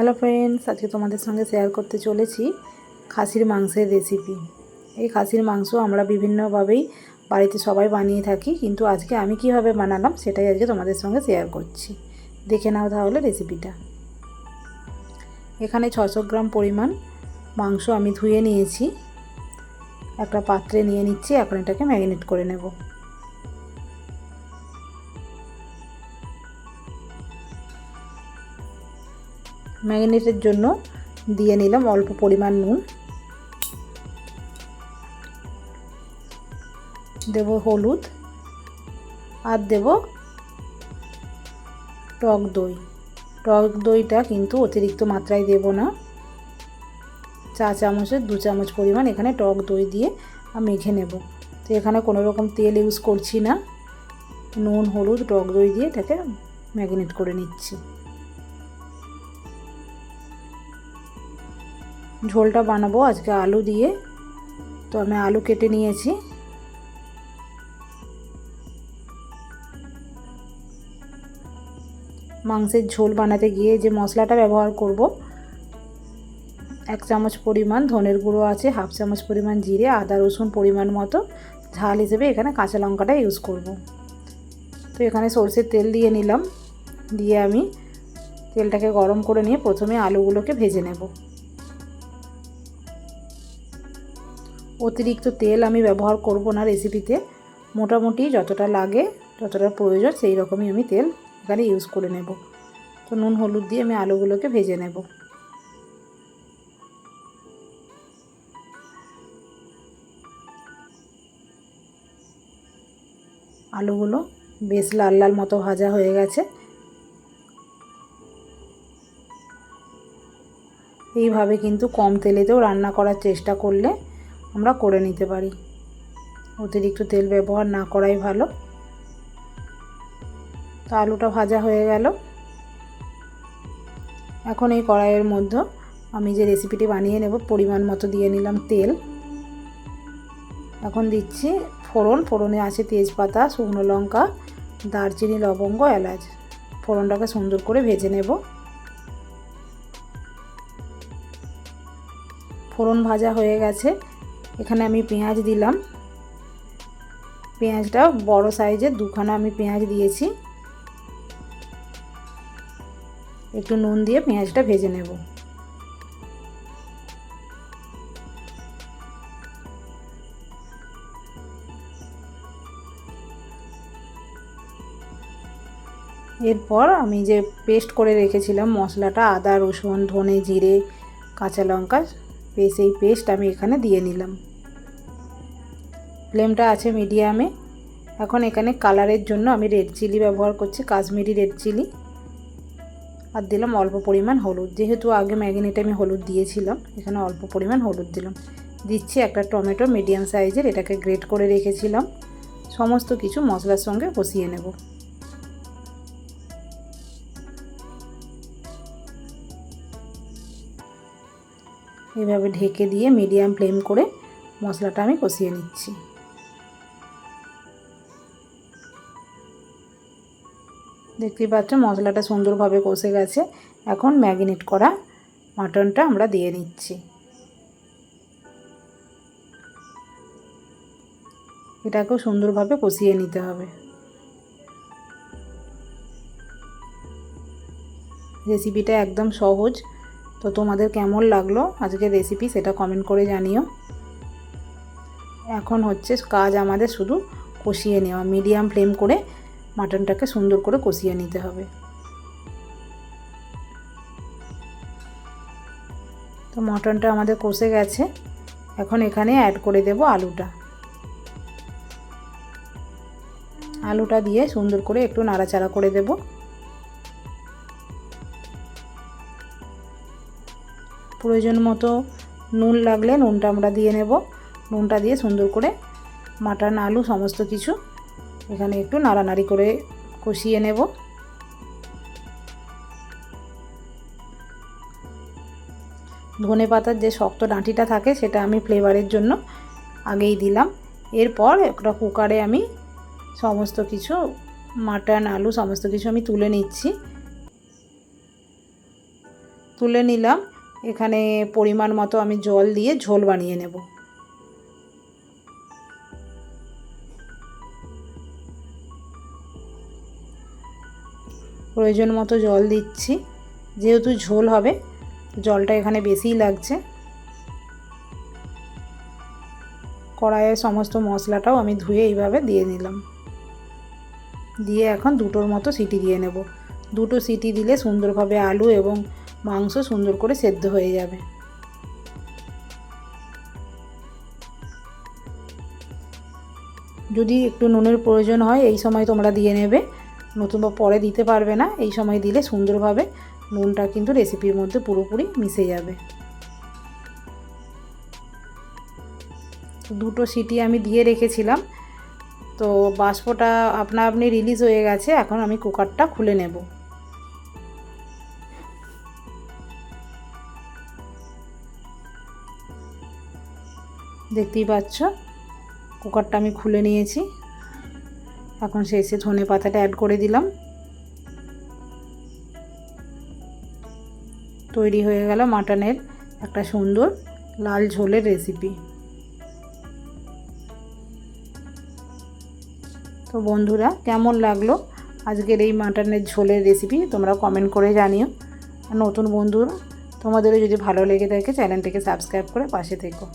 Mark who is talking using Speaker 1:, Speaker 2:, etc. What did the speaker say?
Speaker 1: Hello friends আজকে তোমাদের সঙ্গে শেয়ার করতে চলেছি খাসির মাংসের রেসিপি এই খাসির মাংস আমরা বিভিন্নভাবেই বাড়িতে সবাই বানিয়ে থাকি, কিন্তু আজকে আমি কীভাবে বানালাম সেটাই আজকে তোমাদের সঙ্গে শেয়ার করছি। দেখে নাও তাহলে রেসিপিটা এখানে ছশো গ্রাম পরিমাণ মাংস আমি ধুয়ে নিয়েছি। একটা পাত্রে নিয়ে নিচ্ছি, এখন এটাকে ম্যারিনেট করে নেব। ম্যাগনেটের জন্য দিয়ে নিলাম অল্প পরিমাণ নুন। দেব হলুদ আর দেব টক দই। টক দইটা কিন্তু অতিরিক্ত মাত্রায় দেব না। চা চামচের দু চামচ পরিমাণ এখানে টক দই দিয়ে মেখে নেব। তো এখানে কোনো রকম তেল ইউজ করছি না। নুন, হলুদ, টক দই দিয়ে এটাকে ম্যাগনেট করে নিচ্ছি। ঝোলটা বানাবো আজকে আলু দিয়ে। তো আমি আলু কেটে নিয়েছি। মাংসের ঝোল বানাতে গিয়ে যে মশলাটা ব্যবহার করব, এক চামচ পরিমাণ ধনের গুঁড়ো আছে, হাফ চামচ পরিমাণ জিরে, আদা, রসুন পরিমাণ মতো। ঝাল হিসেবে এখানে কাঁচা লঙ্কাটা ইউজ করব। তো এখানে সরষের তেল দিয়ে নিলাম। দিয়ে আমি তেলটাকে গরম করে নিয়ে প্রথমে আলুগুলোকে ভেজে নেব। অতিরিক্ত তেল আমি ব্যবহার করব না রেসিপিতে মোটামুটি যতটা লাগে, যতটা প্রয়োজন সেই রকমই আমি তেল এখানে ইউজ করে নেব। তো নুন, হলুদ দিয়ে আমি আলুগুলোকে ভেজে নেব। আলুগুলো বেশ লাল লাল মতো ভাজা হয়ে গেছে। এইভাবে কিন্তু কম তেলেতেও রান্না করার চেষ্টা করলে আমরা করে নিতে পারি। অতিরিক্ত তেল ব্যবহার না করাই ভালো। তো আলুটা ভাজা হয়ে গেল। এখন এই কড়াইয়ের মধ্যে আমি যে রেসিপিটি বানিয়ে নেব, পরিমাণ মতো দিয়ে নিলাম তেল। এখন দিচ্ছি ফোড়ন। ফোড়নে আছে তেজপাতা, শুকনো লঙ্কা, দারচিনি, লবঙ্গ, এলাচ। ফোড়নটাকে সুন্দর করে ভেজে নেব। ফোড়ন ভাজা হয়ে গেছে। এখানে আমি পেঁয়াজ দিলাম। পেঁয়াজটা বড় সাইজের, দুখানা আমি পেঁয়াজ দিয়েছি। একটু নুন দিয়ে পেঁয়াজটা ভেজে নেব। এরপর আমি যে পেস্ট করে রেখেছিলাম মশলাটা, আদা, রসুন, ধনে, জিরে, কাঁচা লঙ্কা সেই পেস্ট আমি এখানে দিয়ে নিলাম। ফ্লেমটা আছে মিডিয়ামে। এখন এখানে কালারের জন্য আমি রেড চিলি ব্যবহার করছি, কাশ্মীরি রেড চিলি। আর দিলাম অল্প পরিমাণ হলুদ, যেহেতু আগে ম্যাগিনেটে আমি হলুদ দিয়েছিলাম, এখানে অল্প পরিমাণ হলুদ দিলাম। দিচ্ছি একটা টমেটো মিডিয়াম সাইজের, এটাকে গ্রেট করে রেখেছিলাম। সমস্ত কিছু মশলার সঙ্গে কষিয়ে নেব। এভাবে ঢেকে দিয়ে মিডিয়াম ফ্লেম করে মশলাটা আমি কষিয়ে নিচ্ছি। দেখতেই পাচ্ছ মশলাটা সুন্দরভাবে কষে গেছে। এখন ম্যাগিনেট করা মাটনটা আমরা দিয়ে নিচ্ছি। এটাকেও সুন্দরভাবে কষিয়ে নিতে হবে। রেসিপিটা একদম সহজ। তো তোমাদের কেমন লাগল আজকের রেসিপি সেটা কমেন্ট করে জানিও। এখন হচ্ছে কাজ আমাদের শুধু কষিয়ে নেওয়া মিডিয়াম ফ্লেম করে মাটনটাকে সুন্দর করে কষিয়ে নিতে হবে। তো মটনটা আমাদের কষে গেছে। এখন এখানে অ্যাড করে দেব আলুটা। আলুটা দিয়ে সুন্দর করে একটু নাড়াচাড়া করে দেবো। প্রয়োজন মতো নুন লাগলে নুনটা আমরা দিয়ে নেব। নুনটা দিয়ে সুন্দর করে মাটন, আলু সমস্ত কিছু এখানে একটু নাড়ানাড়ি করে কষিয়ে নেব। ধনে পাতার যে শক্ত ডাঁটিটা থাকে সেটা আমি ফ্লেভারের জন্য আগেই দিলাম। এরপর একটা কুকারে আমি সমস্ত কিছু, মাটন, আলু সমস্ত কিছু আমি তুলে নিচ্ছি। তুলে নিলাম। এখানে পরিমাণ মতো আমি জল দিয়ে ঝোল বানিয়ে নেব। প্রয়োজন মতো জল দিচ্ছি। যেহেতু ঝোল হবে, জলটা এখানে বেশিই লাগছে। কড়াইয়ের সমস্ত মশলাটাও আমি ধুয়ে এইভাবে দিয়ে নিলাম দিয়ে এখন দুটোর মতো সিটি দিয়ে নেব। দুটো সিটি দিলে সুন্দরভাবে আলু এবং মাংস সুন্দর করে সেদ্ধ হয়ে যাবে। যদি একটু নুনের প্রয়োজন হয়, এই সময় তোমরা দিয়ে নেবে। নতুন বা পরে দিতে পারবে না, এই সময় দিলে সুন্দরভাবে নুনটা কিন্তু রেসিপির মধ্যে পুরোপুরি মিশে যাবে। দুটো সিটি আমি দিয়ে রেখেছিলাম। তো বাষ্পটা আপনা আপনি রিলিজ হয়ে গেছে, এখন আমি কুকারটা খুলে নেব। দেখতেই পাচ্ছ? কুকারটা আমি খুলে নিয়েছি। এখন শেষে ধনে পাতাটা অ্যাড করে দিলাম। তৈরি হয়ে গেল মাটনের একটা সুন্দর লাল ঝোলের রেসিপি তো বন্ধুরা, কেমন লাগল আজকের এই মাটনের ঝোলের রেসিপি তোমরা কমেন্ট করে জানিও। নতুন বন্ধুরা, তোমাদেরও যদি ভালো লেগে থাকে চ্যানেলটিকে সাবস্ক্রাইব করে পাশে থেকো।